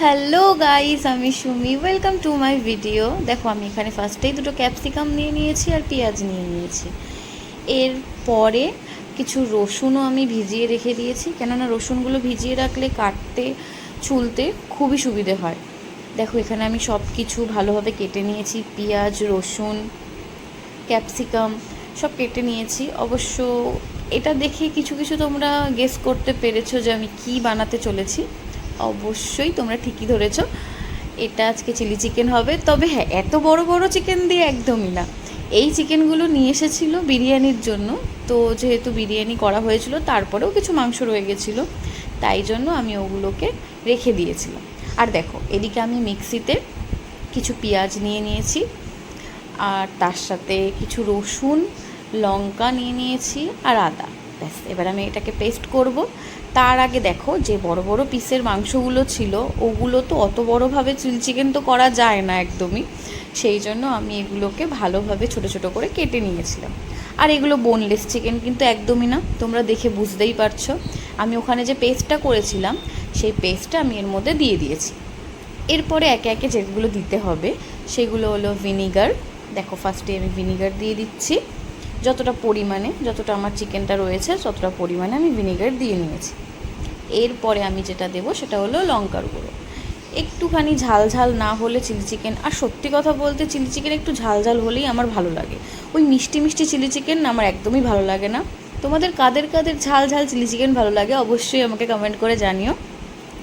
Hello guys আমি Sumi. Welcome to my video দেখো, আমি এখানে ফার্স্টেই দুটো ক্যাপসিকাম নিয়ে নিয়েছি আর পেঁয়াজ নিয়ে নিয়েছি। এর পরে কিছু রসুনও আমি ভিজিয়ে রেখে দিয়েছি। কেননা রসুনগুলো ভিজিয়ে রাখলে কাটতে, ছুলতে খুবই সুবিধে হয়। দেখো, এখানে আমি সব কিছু ভালোভাবে কেটে নিয়েছি। পেঁয়াজ, রসুন ক্যাপসিকাম সব কেটে নিয়েছি। অবশ্য এটা দেখে কিছু কিছু তোমরা গেস করতে পেরেছ যে আমি কি বানাতে চলেছি। অবশ্যই তোমরা ঠিকই ধরেছ। এটা আজকে চিলি চিকেন হবে। তবে হ্যাঁ এত বড় বড় চিকেন দিয়ে একদমই না। এই চিকেনগুলো নিয়ে এসেছিল বিরিয়ানির জন্য। তো যেহেতু বিরিয়ানি করা হয়েছিল, তারপরেও কিছু মাংস রয়ে গেছিল। তাই জন্য আমি ওগুলোকে রেখে দিয়েছিলাম। আর দেখো, এদিকে আমি মিক্সিতে কিছু পেঁয়াজ নিয়ে নিয়েছি। আর তার সাথে কিছু রসুন, লঙ্কা নিয়ে নিয়েছি আর আদা। ব্যাস, এবার আমি এটাকে পেস্ট করব। তার আগে দেখো যে বড় বড় পিসের মাংসগুলো ছিল, ওগুলো তো অত বড়োভাবে চিলি চিকেন তো করা যায় না একদমই। সেই জন্য আমি এগুলোকে ভালোভাবে ছোট ছোট করে কেটে নিয়েছিলাম। আর এগুলো বোনলেস চিকেন কিন্তু একদমই না, তোমরা দেখে বুঝতেই পারছ। আমি ওখানে যে পেস্টটা করেছিলাম, সেই পেস্টটা আমি এর মধ্যে দিয়ে দিয়েছি। এরপরে একে একে যেগুলো দিতে হবে, সেগুলো হলো ভিনিগার দেখো ফার্স্টে আমি ভিনিগার দিয়ে দিচ্ছি। যতটা পরিমাণে, যতটা আমার চিকেনটা রয়েছে, ততটা পরিমাণে আমি ভিনিগার দিয়ে নিয়েছি। এরপরে আমি যেটা দেবো সেটা হলো লঙ্কার গুঁড়ো। একটুখানি ঝাল ঝাল না হলে চিলি চিকেন, আর সত্যি কথা বলতে চিলি চিকেন একটু ঝাল ঝাল হলেই আমার ভালো লাগে। ওই মিষ্টি মিষ্টি চিলি চিকেন আমার একদমই ভালো লাগে না। তোমাদের কাদের কাদের ঝাল ঝাল চিলি চিকেন ভালো লাগে অবশ্যই আমাকে কমেন্ট করে জানিও।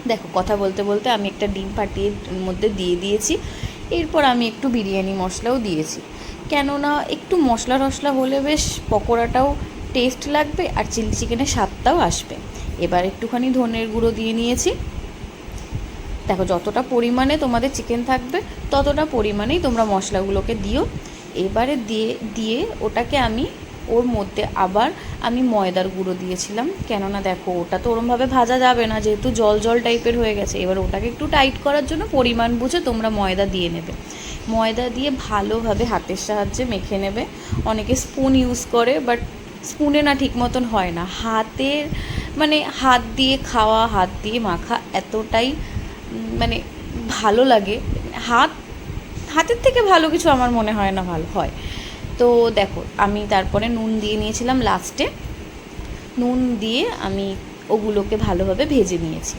দেখো, কথা বলতে বলতে আমি একটা ডিম ফাটিয়ে মধ্যে দিয়ে দিয়েছি। এরপর আমি একটু বিরিয়ানি মশলাও দিয়েছি। কেননা একটু মশলা টশলা হলে বেশ পকোড়াটাও টেস্ট লাগবে আর চিলি চিকেনের স্বাদটাও আসবে। এবার একটুখানি ধনের গুঁড়ো দিয়ে নিয়েছি। দেখো, যতটা পরিমাণে তোমাদের চিকেন থাকবে, ততটা পরিমাণেই তোমরা মশলাগুলোকে দিও। এবারে দিয়ে দিয়ে ওটাকে আমি ওর মধ্যে আবার আমি ময়দার গুঁড়ো দিয়েছিলাম। কেননা দেখো, ওটা তো ওরমভাবে ভাজা যাবে না, যেহেতু জল জল টাইপের হয়ে গেছে। এবার ওটাকে একটু টাইট করার জন্য পরিমাণ বুঝে তোমরা ময়দা দিয়ে নেবে। ময়দা দিয়ে ভালোভাবে হাতের সাহায্যে মেখে নেবে। অনেকে স্পুন ইউজ করে, বাট স্পুনে না ঠিক মতন হয় না। হাতের মানে হাত দিয়ে খাওয়া, হাত দিয়ে মাখা এতটাই মানে ভালো লাগে। হাত, হাতের থেকে ভালো কিছু আমার মনে হয় না ভালো হয়। তো দেখো, আমি তারপরে নুন দিয়ে নিয়েছিলাম লাস্টে। নুন দিয়ে আমি ওগুলোকে ভালোভাবে ভেজে নিয়েছি।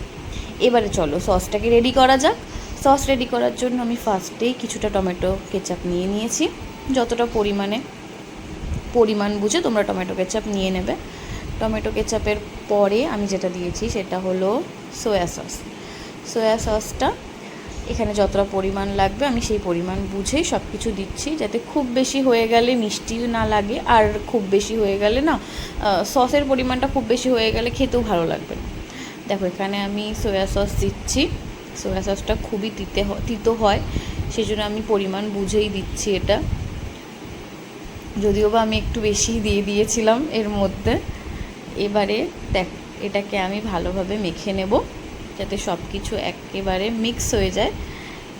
এবারে চলো, সসটাকে রেডি করা যাক। সস রেডি করার জন্য আমি ফার্স্টেই কিছুটা টমেটো কেচাপ নিয়ে নিয়েছি। যতটা পরিমাণে পরিমাণ বুঝে তোমরা টমেটো কেচাপ নিয়ে নেবে। টমেটো কেচাপের পরে আমি যেটা দিয়েছি সেটা হলো সয়া সস সয়া সসটা এখানে যতটা পরিমাণ লাগবে, আমি সেই পরিমাণ বুঝেই সব কিছু দিচ্ছি যাতে খুব বেশি হয়ে গেলে মিষ্টি না লাগে, আর খুব বেশি হয়ে গেলে না সসের পরিমাণটা খুব বেশি হয়ে গেলে খেতেও ভালো লাগবে দেখো, এখানে আমি সয়া সস দিচ্ছি। সয়া সসটা খুবই তিতে তিতো হয় সেই জন্য আমি পরিমাণ বুঝেই দিচ্ছি এটা। যদিও বা আমি একটু বেশি দিয়ে দিয়েছিলাম এর মধ্যে। এবারে দেখ, এটাকে আমি ভালোভাবে মেখে নেব। যাতে সব কিছু একেবারে মিক্স হয়ে যায়।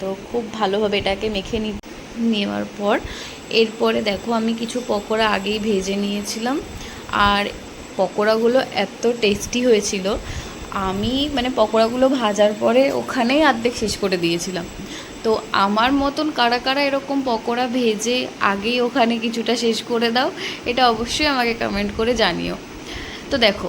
তো খুব ভালোভাবে এটাকে মেখে নেওয়ার পর, এরপরে দেখো আমি কিছু পকোড়া আগেই ভেজে নিয়েছিলাম। আর পকোড়াগুলো এত টেস্টি হয়েছিল। আমি মানে পকোড়াগুলো ভাজার পরে ওখানেই অর্ধেক শেষ করে দিয়েছিলাম। তো আমার মতন কারা কারা এরকম পকোড়া ভেজে আগেই ওখানে কিছুটা শেষ করে দাও, এটা অবশ্যই আমাকে কমেন্ট করে জানিও। তো দেখো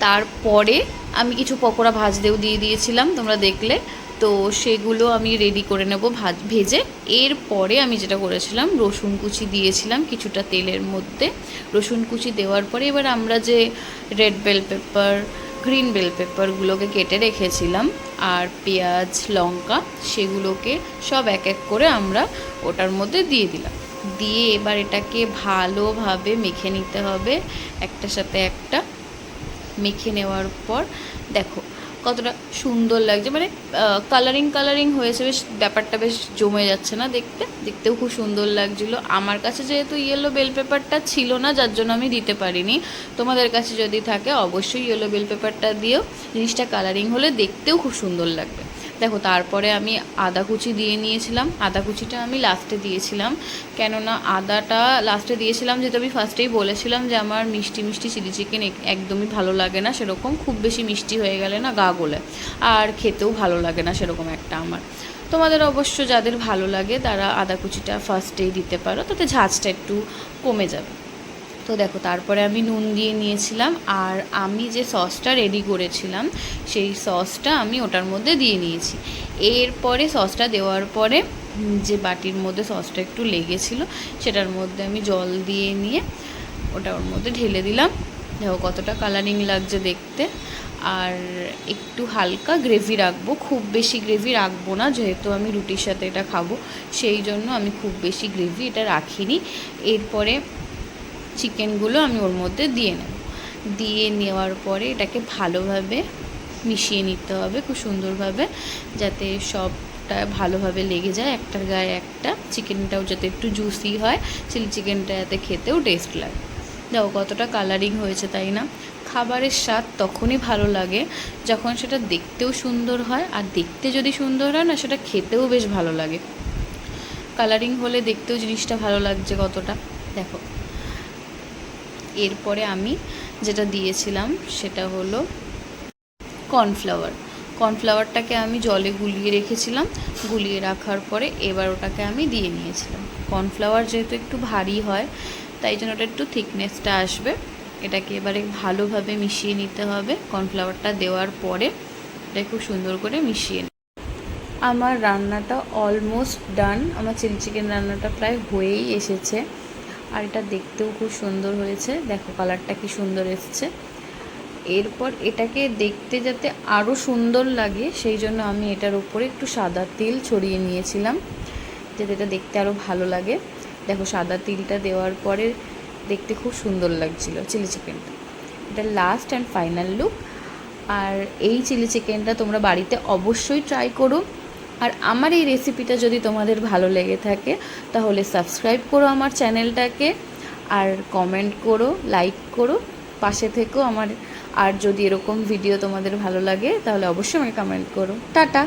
তারপরে আমি কিছু পকোড়া ভাজতেও দিয়ে দিয়েছিলাম, তোমরা দেখলে। তো সেগুলো আমি রেডি করে নেব ভাজ, ভেজে। এরপরে আমি যেটা করেছিলাম, রসুন কুচি দিয়েছিলাম কিছুটা তেলের মধ্যে। রসুন কুচি দেওয়ার পরে এবার আমরা যে red bell pepper green bell পেপারগুলোকে কেটে রেখেছিলাম, আর পেঁয়াজ, লঙ্কা, সেগুলোকে সব এক এক করে আমরা ওটার মধ্যে দিয়ে দিলাম। দিয়ে এবার এটাকে ভালোভাবে মেখে নিতে হবে, একটার সাথে একটা। মেখে নেওয়ার পর, দেখো কতটা সুন্দর লাগছে। মানে কালারিং কালারিং হয়েছে, বেশ ব্যাপারটা বেশ জমে যাচ্ছে না দেখতে। দেখতেও খুব সুন্দর লাগছিল। আমার কাছে যেহেতু ইয়েলো বেল পেপারটা ছিল না, যার জন্য আমি দিতে পারিনি। তোমাদের কাছে যদি থাকে, অবশ্যই ইয়েলো বেল পেপারটা দিয়েও জিনিসটা কালারিং হলে দেখতেও খুব সুন্দর লাগবে। দেখো, তারপরে আমি আদা কুচি দিয়ে নিয়েছিলাম। আদা কুচিটা আমি লাস্টে দিয়েছিলাম। কেননা আদাটা লাস্টে দিয়েছিলাম যেহেতু আমি ফার্স্টেই বলেছিলাম যে আমার মিষ্টি মিষ্টি চিলি চিকেন একদমই ভালো লাগে না সেরকম। খুব বেশি মিষ্টি হয়ে গেলে না গা গোলে। আর খেতেও ভালো লাগে না সেরকম একটা আমার। তোমাদের অবশ্য যাদের ভালো লাগে তারা আদা কুচিটা ফার্স্টেই দিতে পারো, তাতে ঝাঁঝটা একটু কমে যাবে। তো দেখো, তারপরে আমি নুন দিয়ে নিয়েছিলাম আর আমি যে সসটা রেডি করেছিলাম, সেই সসটা আমি ওটার মধ্যে দিয়ে নিয়েছি। এরপরে সসটা দেওয়ার পরে যে বাটির মধ্যে সসটা একটু লেগেছিল, সেটার মধ্যে আমি জল দিয়ে নিয়ে ওটা ওর মধ্যে ঢেলে দিলাম। দেখো, কতটা কালারিং লাগছে দেখতে। আর একটু হালকা গ্রেভি রাখব, খুব বেশি গ্রেভি রাখব না, যেহেতু আমি রুটির সাথে এটা খাব, সেই জন্য আমি খুব বেশি গ্রেভি এটা রাখিনি। এরপরে চিকেনগুলো আমি ওর মধ্যে দিয়ে নেব। দিয়ে নেওয়ার পরে এটাকে ভালোভাবে মিশিয়ে নিতে হবে খুব সুন্দরভাবে, যাতে সবটা ভালোভাবে লেগে যায় একটার গায়ে একটা। চিকেনটাও যাতে একটু জুসি হয় চিলি চিকেনটা যাতে খেতেও টেস্ট লাগে। দেখো কতটা কালারিং হয়েছে তাই না? খাবারের স্বাদ তখনই ভালো লাগে যখন সেটা দেখতেও সুন্দর হয়, আর দেখতে যদি সুন্দর হয় না, সেটা খেতেও বেশ ভালো লাগে। কালারিং হলে দেখতেও জিনিসটা ভালো লাগছে কতটা। দেখো। এরপরে আমি যেটা দিয়েছিলাম সেটা হলো কর্নফ্লাওয়ার। কর্নফ্লাওয়ারটাকে আমি জলে গুলিয়ে রেখেছিলাম, গুলিয়ে রাখার পরে এবার ওটাকে আমি দিয়ে নিয়েছিলাম। কর্নফ্লাওয়ার যেহেতু একটু ভারী হয়, তাই জন্য ওটা একটু থিকনেসটা আসবে। এটাকে এবারে ভালোভাবে মিশিয়ে নিতে হবে। কর্নফ্লাওয়ারটা দেওয়ার পরে এটা খুব সুন্দর করে মিশিয়ে আমার রান্নাটা অলমোস্ট ডান আমার চিলি চিকেন রান্নাটা প্রায় হয়েই এসেছে। আর এটা দেখতেও খুব সুন্দর হয়েছে। দেখো কালারটা কি সুন্দর এসছে। এরপর এটাকে দেখতে যাতে আরও সুন্দর লাগে, সেই জন্য আমি এটার উপরে একটু সাদা তিল ছড়িয়ে নিয়েছিলাম, যাতে এটা দেখতে আরও ভালো লাগে। দেখো সাদা তিলটা দেওয়ার পরে দেখতে খুব সুন্দর লাগছিল চিলি চিকেনটা। এটা লাস্ট অ্যান্ড ফাইনাল লুক আর এই চিলি চিকেনটা তোমরা বাড়িতে অবশ্যই ট্রাই করো। আর আমার এই রেসিপিটা যদি তোমাদের ভালো লেগে থাকে, তাহলে সাবস্ক্রাইব করো আমার চ্যানেলটাকে আর কমেন্ট করো লাইক করো, পাশে থেকেও আমার। আর যদি এরকম ভিডিও তোমাদের ভালো লাগে, তাহলে অবশ্যই আমাকে কমেন্ট করো। টাটা!